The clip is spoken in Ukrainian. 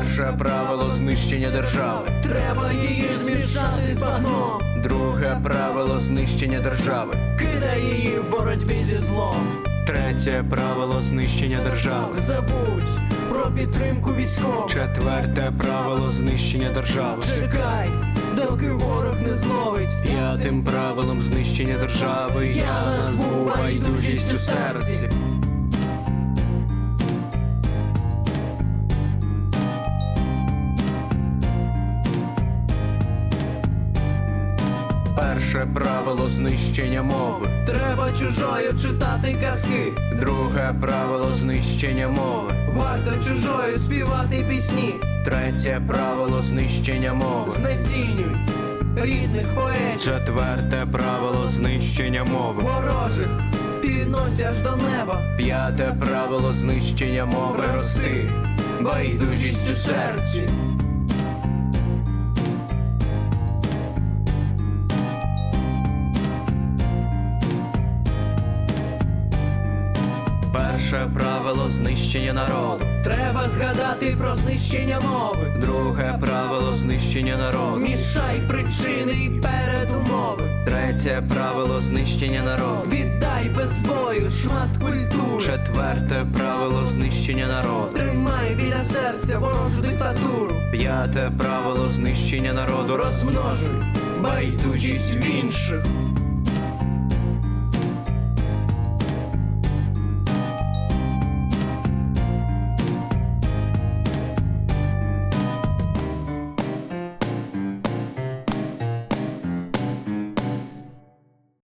Перше правило знищення держави. Треба її змішати з багном. Друге правило знищення держави. Кидай її в боротьбі зі злом. Третє правило знищення держави. Забудь про підтримку військових. Четверте правило знищення держави. Чекай, доки ворог не зловить. П'ятим правилом знищення держави я назву байдужість у серці. Перше правило знищення мови. Треба чужою читати казки. Друге правило знищення мови. Варто чужою співати пісні. Третє правило знищення мови. Знецінюй рідних поетів. Четверте правило знищення мови. Ворожих підносять аж до неба. П'яте правило знищення мови рости. Байдужість у серці. Перше правило знищення народу. Треба згадати про знищення мови. Друге правило знищення народу. Мішай причини і передумови. Третє правило знищення народу. Віддай без бою шмат культури. Четверте правило знищення народу. Тримай біля серця ворожу диктатуру. П'яте правило знищення народу. Розмножуй байдужість в інших.